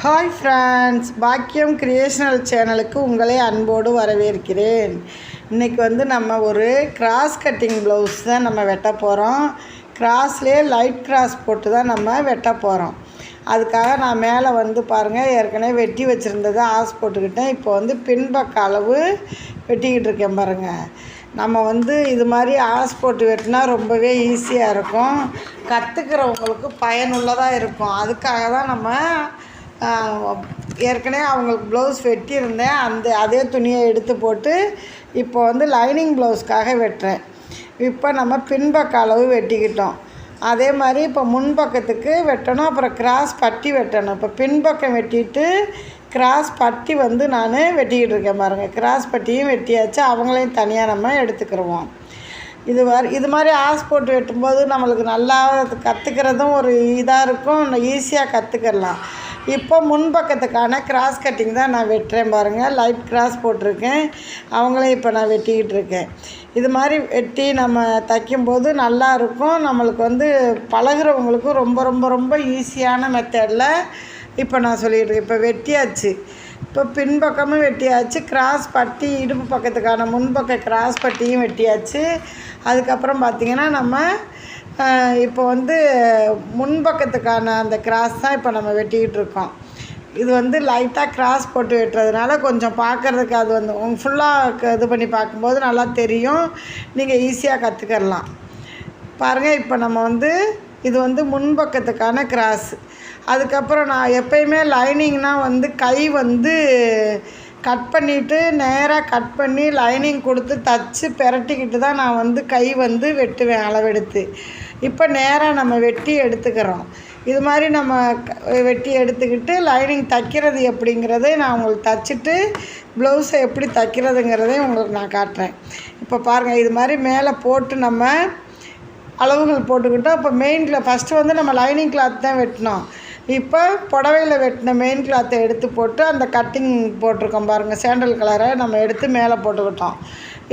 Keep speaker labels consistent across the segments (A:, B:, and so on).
A: Hi friends பாக்கியம் creational சேனலுக்கு உங்களை அன்போடு வரவேற்கிறேன். இன்றைக்கி வந்து நம்ம ஒரு கிராஸ் கட்டிங் ப்ளவுஸ் தான் நம்ம வெட்ட போகிறோம் கிராஸ்லேயே லைட் கிராஸ் போட்டு தான் நம்ம வெட்ட போகிறோம் அதுக்காக நான் மேலே வந்து பாருங்கள் ஏற்கனவே வெட்டி வச்சுருந்ததை ஆஸ் போட்டுக்கிட்டேன். இப்போ வந்து பின்பக்க அளவு வெட்டிக்கிட்டு இருக்கேன் பாருங்கள் நம்ம வந்து இது மாதிரி ஆஸ் போட்டு வெட்டினா ரொம்பவே ஈஸியாக இருக்கும். கற்றுக்கிறவங்களுக்கு பயனுள்ளதாக இருக்கும். அதுக்காக தான் நம்ம ஏற்கனவே அவங்களுக்கு ப்ளவுஸ் வெட்டியிருந்தேன். அந்த அதே துணியை எடுத்து போட்டு இப்போ வந்து லைனிங் ப்ளவுஸ்க்காக வெட்டுறேன். இப்போ நம்ம பின்பக்க அளவு வெட்டிக்கிட்டோம். அதே மாதிரி இப்போ முன்பக்கத்துக்கு வெட்டணும் அப்புறம் கிராஸ் பட்டி வெட்டணும். இப்போ பின்பக்கம் வெட்டிட்டு கிராஸ் பட்டி வந்து நான் வெட்டிக்கிட்டு இருக்கேன் பாருங்கள் கிராஸ் பட்டியும் வெட்டியாச்சு அவங்களையும் தனியாக நம்ம எடுத்துக்கிடுவோம் இது மாதிரி இது மாதிரி ஆஸ் போட்டு வெட்டும்போது நம்மளுக்கு நல்லா கற்றுக்கிறதும் ஒரு இதாக இருக்கும். ஈஸியாக கற்றுக்கிடலாம் இப்போ முன்பக்கத்துக்கான கிராஸ் கட்டிங் தான் நான் வெட்டுறேன் பாருங்கள் லைட் கிராஸ் போட்டிருக்கேன். அவங்களையும் இப்போ நான் வெட்டிக்கிட்டு இருக்கேன். இது மாதிரி வெட்டி நம்ம தைக்கும்போது நல்லா இருக்கும். நம்மளுக்கு வந்து பழகுறவங்களுக்கும் ரொம்ப ரொம்ப ரொம்ப ஈஸியான மெத்தடில் இப்போ நான் சொல்லிட்டு இப்போ வெட்டியாச்சு. இப்போ பின்பக்கமும் வெட்டியாச்சு. கிராஸ் பட்டி இடுப்பு பக்கத்துக்கான முன்பக்க கிராஸ் பட்டியும் வெட்டியாச்சு. அதுக்கப்புறம் பார்த்திங்கன்னா நம்ம இப்போ வந்து முன்பக்கத்துக்கான அந்த கிராஸ் தான் இப்போ நம்ம வெட்டிக்கிட்டு இருக்கோம். இது வந்து லைட்டாக கிராஸ் போட்டு வெட்டுறதுனால கொஞ்சம் பார்க்குறதுக்கு அது வந்து உங்கள் ஃபுல்லாக இது பண்ணி பார்க்கும்போது நல்லா தெரியும். நீங்கள் ஈஸியாக கற்றுக்கலாம் பாருங்கள் இப்போ நம்ம வந்து இது வந்து முன்பக்கத்துக்கான கிராஸ் அதுக்கப்புறம் நான் எப்பயுமே லைனிங்னால் வந்து கை வந்து கட் பண்ணிவிட்டு நேராக கட் பண்ணி லைனிங் கொடுத்து தச்சு பெரட்டிக்கிட்டு தான் நான் வந்து கை வந்து வெட்டுவேன் அளவெடுத்து. இப்போ நேராக நம்ம வெட்டி எடுத்துக்கிறோம். இது மாதிரி நம்ம வெட்டி எடுத்துக்கிட்டு லைனிங் தைக்கிறது எப்படிங்கிறதே நான் உங்களுக்கு தச்சுட்டு ப்ளவுஸை எப்படி தைக்கிறதுங்கிறதையும் உங்களுக்கு நான் காட்டுறேன். இப்போ பாருங்கள் இது மாதிரி மேலே போட்டு நம்ம அளவுகள் போட்டுக்கிட்டோம். இப்போ மெயின் ஃபஸ்ட்டு வந்து நம்ம லைனிங் கிளாத் தான் வெட்டினோம் இப்போ புடவையில் வெட்டின மெயின் கிளாத்தை எடுத்து போட்டு அந்த கட்டிங் போட்டிருக்கோம் பாருங்கள் சாண்டல் கலரை நம்ம எடுத்து மேலே போட்டுக்கிட்டோம்.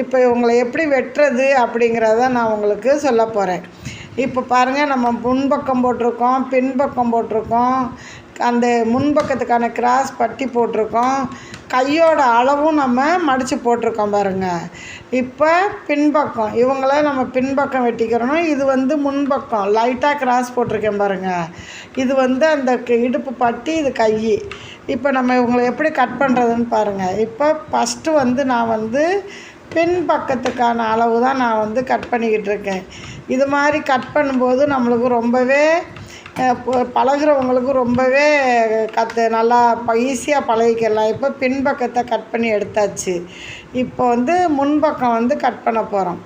A: இப்போ இவங்களை எப்படி வெட்டுறது அப்படிங்கிறத நான் உங்களுக்கு சொல்ல போகிறேன் இப்போ பாருங்கள் நம்ம முன்பக்கம் போட்டிருக்கோம் பின்பக்கம் போட்டிருக்கோம். அந்த முன்பக்கத்துக்கான கிராஸ் பட்டி போட்டிருக்கோம். கையோட அளவும் நம்ம மடித்து போட்டிருக்கோம் பாருங்கள் இப்போ பின்பக்கம் இவங்கள நம்ம பின்பக்கம் வெட்டிக்கிறோம். இது வந்து முன்பக்கம் லைட்டாக கிராஸ் போட்டிருக்கேன் பாருங்கள் இது வந்து அந்த க- இடுப்பு பட்டி இது கை. இப்போ நம்ம இவங்களை எப்படி கட் பண்ணுறதுன்னு பாருங்கள் இப்போ ஃபஸ்ட்டு வந்து நான் வந்து பின் பக்கத்துக்கான அளவு தான் நான் வந்து கட் பண்ணிக்கிட்டு இருக்கேன். இது மாதிரி கட் பண்ணும்போது நம்மளுக்கு ரொம்பவே பழகுறவங்களுக்கு ரொம்பவே கற்று நல்லா ஈஸியாக பழகிக்கலாம். இப்போ பின்பக்கத்தை கட் பண்ணி எடுத்தாச்சு. இப்போ வந்து முன்பக்கம் வந்து கட் பண்ண போகிறோம்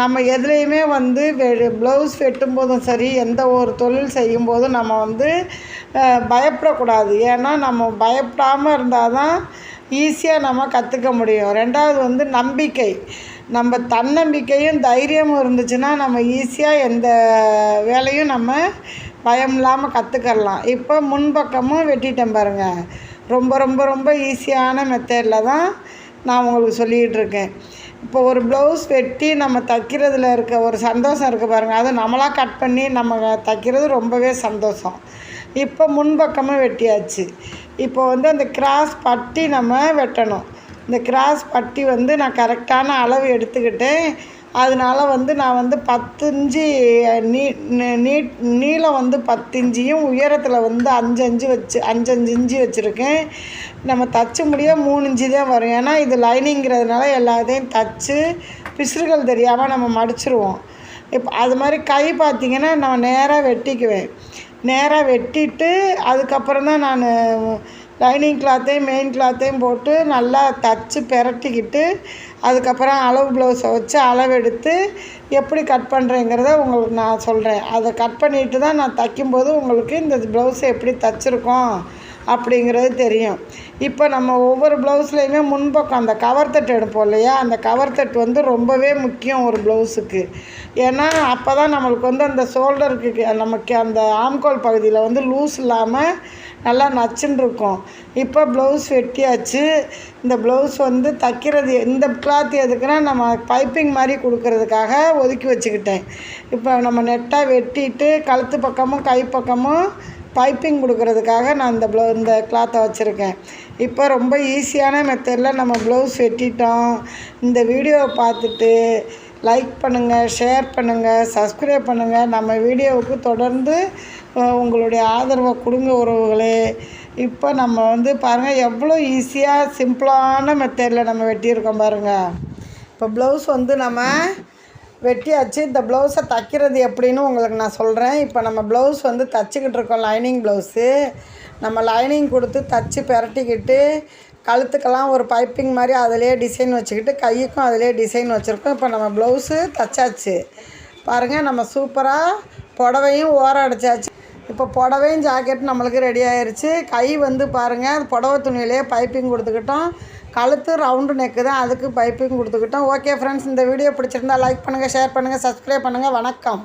A: நம்ம எதுலேயுமே வந்து வெ ப்ளவுஸ் வெட்டும்போதும் சரி எந்த ஒரு தொழில் செய்யும்போதும் நம்ம வந்து பயப்படக்கூடாது. ஏன்னா நம்ம பயப்படாமல் இருந்தால் தான் ஈஸியாக நம்ம கற்றுக்க முடியும். ரெண்டாவது வந்து நம்பிக்கை. நம்ம தன்னம்பிக்கையும் தைரியமும் இருந்துச்சுன்னா நம்ம ஈஸியாக எந்த வேலையும் நம்ம பயம் இல்லாமல் கற்றுக்கலாம் இப்போ முன்பக்கமும் வெட்டிட்டேன் பாருங்கள் ரொம்ப ரொம்ப ரொம்ப ஈஸியான மெத்தடில் தான் நான் உங்களுக்கு சொல்லிகிட்டு இருக்கேன். இப்போ ஒரு ப்ளவுஸ் வெட்டி நம்ம தைக்கிறதுல இருக்க ஒரு சந்தோஷம் இருக்குது பாருங்கள் அது நம்மளாக கட் பண்ணி நம்ம தைக்கிறது ரொம்பவே சந்தோஷம். இப்போ முன்பக்கமும் வெட்டியாச்சு. இப்போ வந்து அந்த கிராஸ் பட்டி நம்ம வெட்டணும். இந்த கிராஸ் பட்டி வந்து நான் கரெக்டான அளவு எடுத்துக்கிட்டேன். அதனால வந்து நான் வந்து பத்து இஞ்சி நீ நீட் நீளம் வந்து பத்து இஞ்சியும் உயரத்தில் வந்து அஞ்சு அஞ்சு வச்சு அஞ்சு அஞ்சு இஞ்சி வச்சுருக்கேன். நம்ம தச்சு முடிய மூணு இஞ்சி தான் வரும். ஏன்னா இது லைனிங்கிறதுனால எல்லாத்தையும் தச்சு பிசுறுகள் தெரியாமல் நம்ம மடிச்சிருவோம். இப்போ அது மாதிரி கை பார்த்திங்கன்னா நான் நேராக வெட்டிக்குவேன். நேராக வெட்டிட்டு அதுக்கப்புறம் தான் நான் லைனிங் கிளாத்தையும் மெயின் கிளாத்தையும் போட்டு நல்லா தச்சு பெரட்டிக்கிட்டு அதுக்கப்புறம் அளவு ப்ளவுஸை வச்சு அளவெடுத்து எப்படி கட் பண்ணுறேங்கிறத உங்களுக்கு நான் சொல்கிறேன் அதை கட் பண்ணிட்டு தான் நான் தைக்கும்போது உங்களுக்கு இந்த ப்ளவுஸை எப்படி தைச்சிருக்கோம் அப்படிங்கிறது தெரியும். இப்போ நம்ம ஒவ்வொரு ப்ளவுஸ்லேயுமே முன்பக்கம் அந்த கவர் தட்டு எடுப்போம் இல்லையா? அந்த கவர் தட்டு வந்து ரொம்பவே முக்கியம் ஒரு ப்ளவுஸுக்கு ஏன்னா அப்போ தான் நம்மளுக்கு வந்து அந்த ஷோல்டருக்கு நமக்கு அந்த ஆம்கோல் பகுதியில் வந்து லூஸ் இல்லாமல் நல்லா நச்சுன்னு இருக்கும் இப்போ ப்ளவுஸ் வெட்டியாச்சு. இந்த ப்ளவுஸ் வந்து தைக்கிறது இந்த கிளாத் எதுக்குன்னா நம்ம பைப்பிங் மாதிரி கொடுக்கறதுக்காக ஒதுக்கி வச்சுக்கிட்டேன். இப்போ நம்ம நெட்டாக வெட்டிட்டு கழுத்து பக்கமும் கை பக்கமும் பைப்பிங் கொடுக்கறதுக்காக நான் இந்த ப்ளவு இந்த கிளாத்தை வச்சுருக்கேன். இப்போ ரொம்ப ஈஸியான மெத்தடில் நம்ம ப்ளவுஸ் வெட்டிட்டோம். இந்த வீடியோவை பார்த்துட்டு லைக் பண்ணுங்கள் ஷேர் பண்ணுங்கள் சப்ஸ்கிரைப் பண்ணுங்கள் நம்ம வீடியோவுக்கு தொடர்ந்து உங்களுடைய ஆதரவை கொடுங்க உறவுகளே. இப்போ நம்ம வந்து பாருங்கள் எவ்வளோ ஈஸியாக சிம்பிளான மெத்தடில் நம்ம வெட்டியிருக்கோம் பாருங்கள் இப்போ ப்ளவுஸ் வந்து நம்ம வெட்டியாச்சு. இந்த ப்ளவுஸை தைக்கிறது எப்படின்னு உங்களுக்கு நான் சொல்கிறேன் இப்போ நம்ம ப்ளவுஸ் வந்து தச்சுக்கிட்டு இருக்கோம் லைனிங் ப்ளவுஸு நம்ம லைனிங் கொடுத்து தச்சு பிரட்டிக்கிட்டு கழுத்துக்கெல்லாம் ஒரு பைப்பிங் மாதிரி அதிலே டிசைன் வச்சுக்கிட்டு கைக்கும் அதிலே டிசைன் வச்சுருக்கோம். இப்போ நம்ம ப்ளவுஸு தச்சாச்சு. பாருங்கள் நம்ம சூப்பராக புடவையும் ஓரம் அடைச்சாச்சு. இப்போ புடவையும் ஜாக்கெட் நம்மளுக்கு ரெடி ஆயிடுச்சு கை வந்து பாருங்கள் புடவை துணியிலே பைப்பிங் கொடுத்துக்கிட்டோம். கழுத்து ரவுண்டு நெக்கு தான் அதுக்கு பைப்பிங் கொடுத்துக்கிட்டோம். ஓகே ஃப்ரெண்ட்ஸ் இந்த வீடியோ பிடிச்சிருந்தா லைக் பண்ணுங்கள் ஷேர் பண்ணுங்கள் சப்ஸ்கிரைப் பண்ணுங்கள் வணக்கம்.